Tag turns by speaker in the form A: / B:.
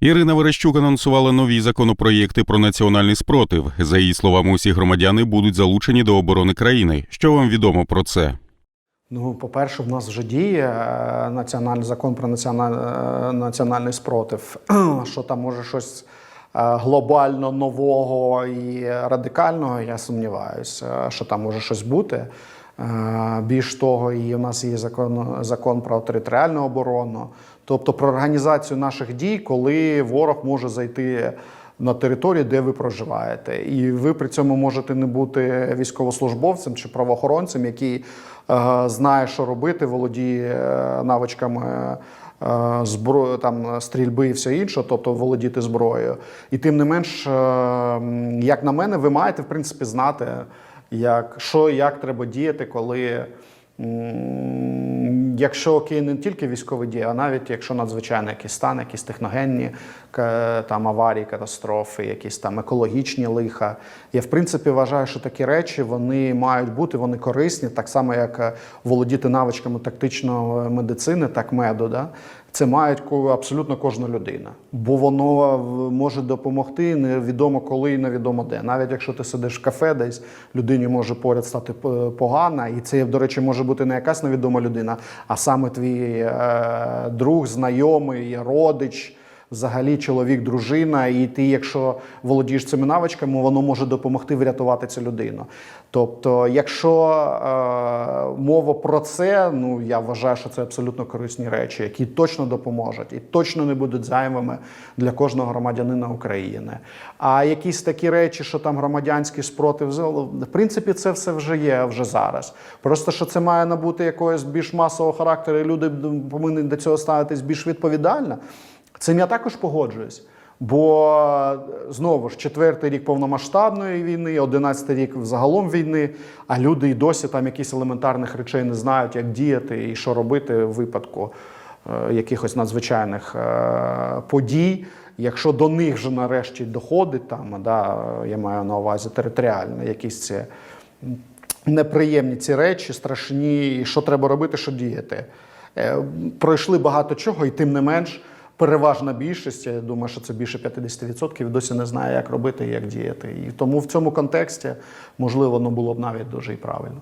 A: Ірина Верещук анонсувала нові законопроєкти про національний спротив. За її словами, усі громадяни будуть залучені до оборони країни. Що вам відомо про це?
B: Ну, по-перше, в нас вже діє е, національний закон про е, національний спротив. Що там може щось е, глобально нового і радикального, я сумніваюся, що там може щось бути. Е, Більш того, і в нас є закон, закон про територіальну оборону, тобто про організацію наших дій, коли ворог може зайти на територію, де ви проживаєте. І ви при цьому можете не бути військовослужбовцем чи правоохоронцем, який е, знає, що робити, володіє е, навичками. Зброї там стрільби і все інше, тобто володіти зброєю, і тим не менш, як на мене, ви маєте в принципі знати, як що і як треба діяти, коли якщо окей, не тільки військові дії, а навіть якщо надзвичайно якийсь стан, якісь техногенні там аварії, катастрофи, якісь там екологічні лиха. Я в принципі вважаю, що такі речі вони мають бути, вони корисні, так само як е, володіти навичками тактичної медицини, так меду. Да? Це мають абсолютно кожна людина, бо воно може допомогти невідомо коли і невідомо де. Навіть якщо ти сидиш в кафе, десь людині може поряд стати п- погано, і це, до речі, може бути не якась невідома людина, а саме твій е, друг, знайомий, родич. Взагалі, чоловік, дружина, і ти, якщо володієш цими навичками, воно може допомогти врятувати цю людину. Тобто, якщо е, мова про це, ну я вважаю, що це абсолютно корисні речі, які точно допоможуть і точно не будуть зайвими для кожного громадянина України. А якісь такі речі, що там громадянський спротив, в принципі, це все вже є вже зараз. Просто що це має набути якогось більш масового характеру, і люди повинні до цього ставитись більш відповідально. Цим я також погоджуюсь. Бо знову ж четвертий рік повномасштабної війни, одинадцятий рік взагалом війни, а люди і досі там якісь елементарних речей не знають, як діяти і що робити в випадку е, якихось надзвичайних е, подій. Якщо до них вже нарешті доходить, там, да, я маю на увазі територіально, якісь ці неприємні ці речі, страшні, і що треба робити, що діяти. Е, Пройшли багато чого, і тим не менш, переважна більшість, я думаю, що це більше 50%, досі не знає, як робити і як діяти. І тому в цьому контексті, можливо, воно було б навіть дуже і правильно.